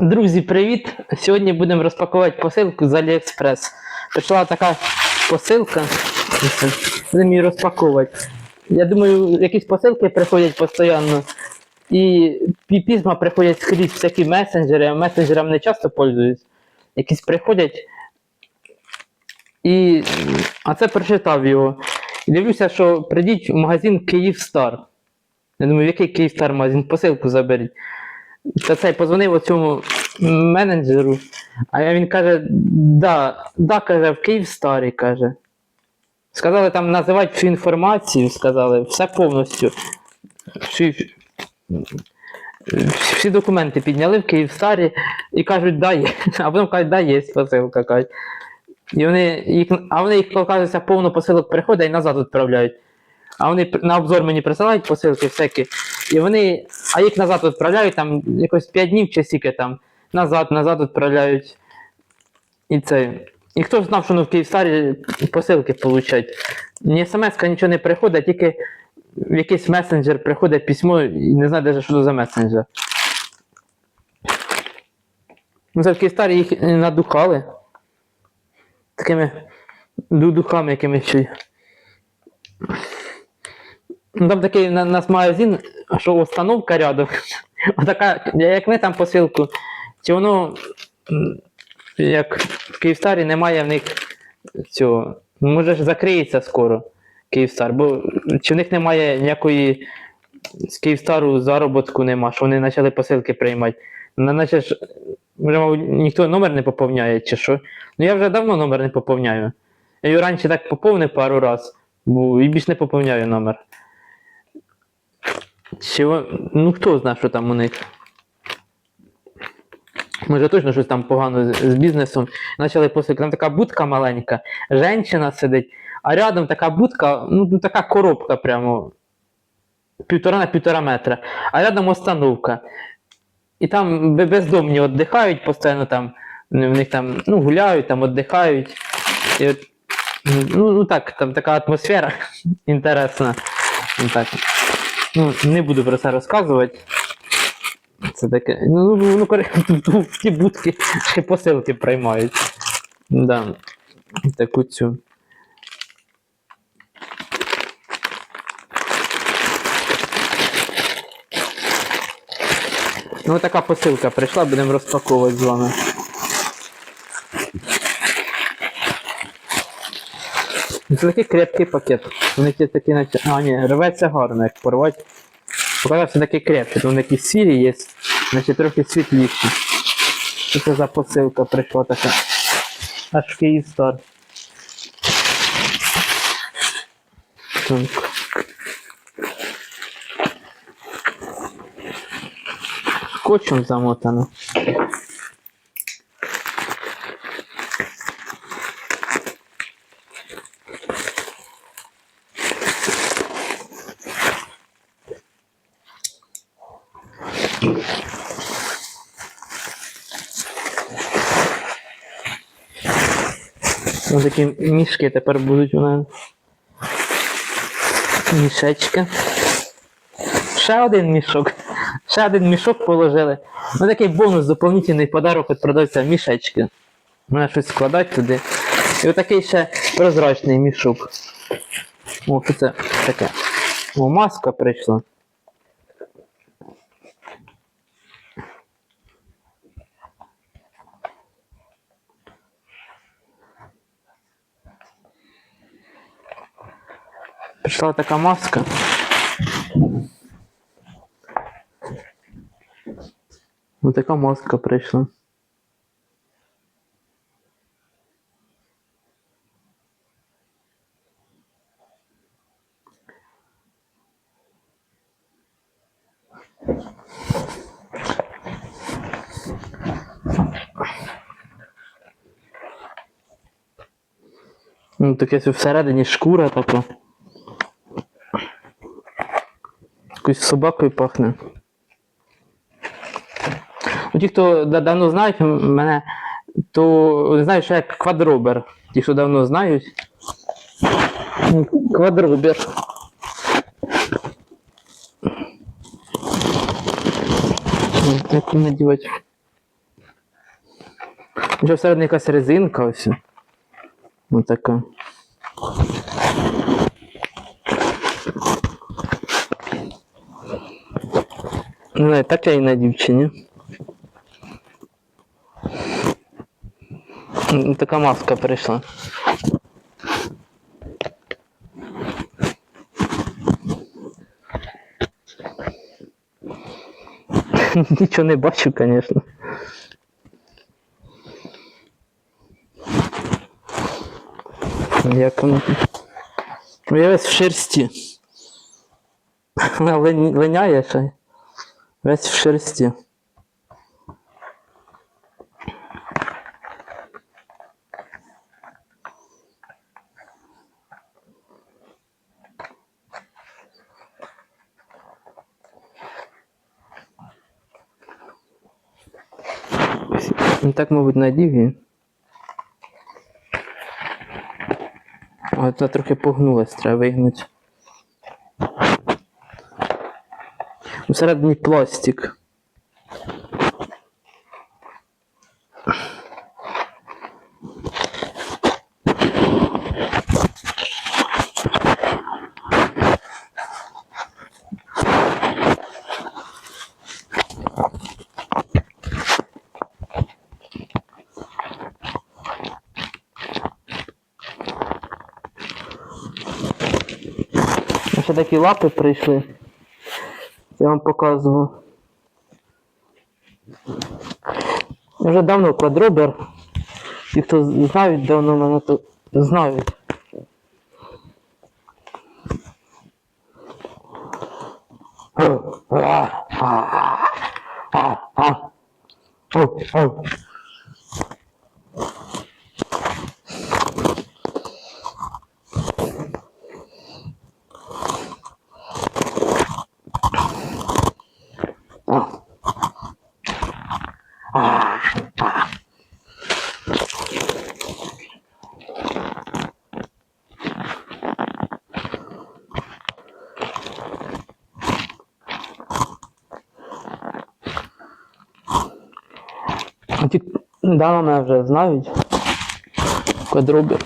Друзі, привіт! Сьогодні будемо розпакувати посилку з AliExpress. Прийшла така посилка. Будемо її розпаковувати. Я думаю, якісь посилки приходять постійно. І пі- приходять скрізь всякі месенджери, я месенджерам не часто пользуюсь. Якісь приходять. І... А це прочитав його. І дивлюся, що прийдіть в магазин Київстар. Я думаю, який Київстар магазин? Посилку заберіть. Та цей позвонив оцьому менеджеру, а він каже, да, да, каже, в Київстарі, каже. Сказали там називати всю інформацію, сказали, все повністю. Всі, всі документи підняли в Київстарі і кажуть, да, є. А потім кажуть, да, є посилка. Кажуть. І вони їх, а вони їх, оказується, повно посилок приходять і назад відправляють. А вони на обзор мені присилають посилки всякі. І вони, а їх назад відправляють там якось 5 днів чи стільки там. Назад, назад відправляють. І це. І хто знав, що ну, в Київстарі посилки получать. Ні смс нічого не приходить, тільки в якийсь месенджер приходить письмо і не знаю навіть, що це за месенджер. Ну, це в Київстарі їх надухали. Такими ду- духами якимись. Ну, там такий на нас магазин, що установка рядом. Отака, як ми там посилку, чи воно як в Київстарі немає в них цього. Може ж закриється скоро Київстар, бо чи в них немає ніякої з Київстару заробітку нема, що вони почали посилки приймати. Наче ж, вже, мабуть, ніхто номер не поповняє, чи що. Ну я вже давно номер не поповняю. Я його раніше так поповнив пару раз, бо і більш не поповняю номер. Чи, ну хто знає, що там у них. Може точно щось там погано з, з бізнесом. Почали посилки. Там така будка маленька, женщина сидить, а рядом така будка, ну ну, така коробка прямо. Півтора на півтора метра. А рядом остановка. І там бездомні віддихають постійно там. В них там ну, гуляють, там віддихають. І от, ну, ну так, там така атмосфера інтересна. Так. Ну, не буду про це розказувати. Це таке. Ну, ну, ну коротше, в ті будки ще посилки приймають. Да. Таку цю. Ну, така посилка прийшла, будемо розпаковувати з вами. Це такий крепкий пакет. Вони ті такі наче. А, ні, рветься гарно, як порвати. Показався такий крепкий, тут якісь сірі є, значить трохи світліші. Що це за посилка прийшла така? Аж Київстар. Так. Скотчем замотано. Ось такі мішки тепер будуть у мене. Мішечки. Ще один мішок. Ще один мішок положили. Ну такий бонус, доповнительний подарок від продавця мішечки. Можна щось складати туди. І отакий ще прозрачний мішок. О, що це таке. О, маска прийшла. Прийшла така маска. Ось така маска прийшла. Ну, таке всередині шкура така. Якоюсь собакою пахне. Ну, ті, хто да- давно знають мене, то знають, що я квадробер. Ті, хто давно знають. М, Квадробер. Ну, Як надівати? Вже всередині якась резинка ось. Ось така. Не так я і на дівчині. Така маска прийшла. Нічого не бачу, звісно. Як воно? Ну, Я весь в шерсті. Вона лин- линяє ще. Весь в шерсті. Ну, Так, мабуть, надів її. А це трохи погнулась, треба вигнути. Всередині пластик. Ще такі лапи прийшли. Я вам показував. Вже давно квадробер. Ті, хто знають, давно мене то знають. А Ті да, мене вже знають. Квадробер.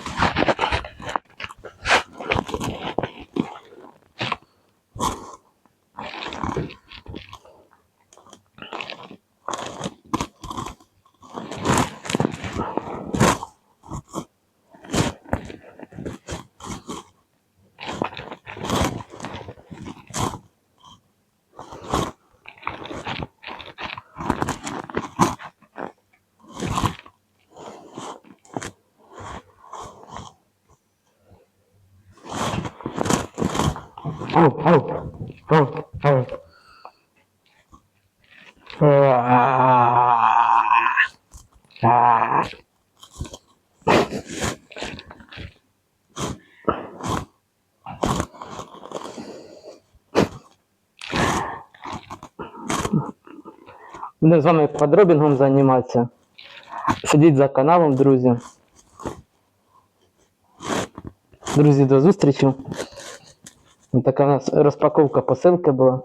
Будемо з вами квадробінгом займатися. Сидіть за каналом, друзі. Друзі, до зустрічі. Така у нас розпаковка посилки була.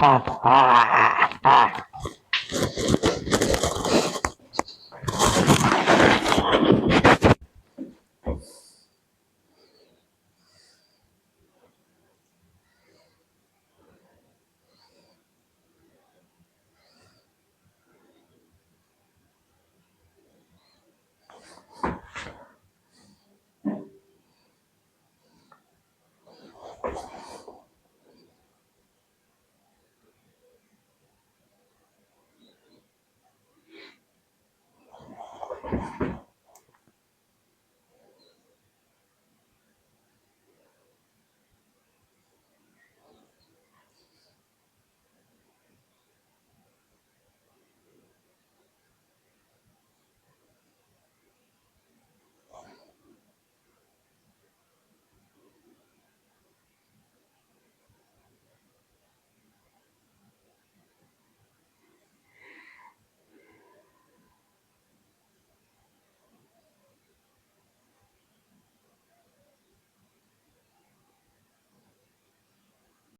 А, а, а, а.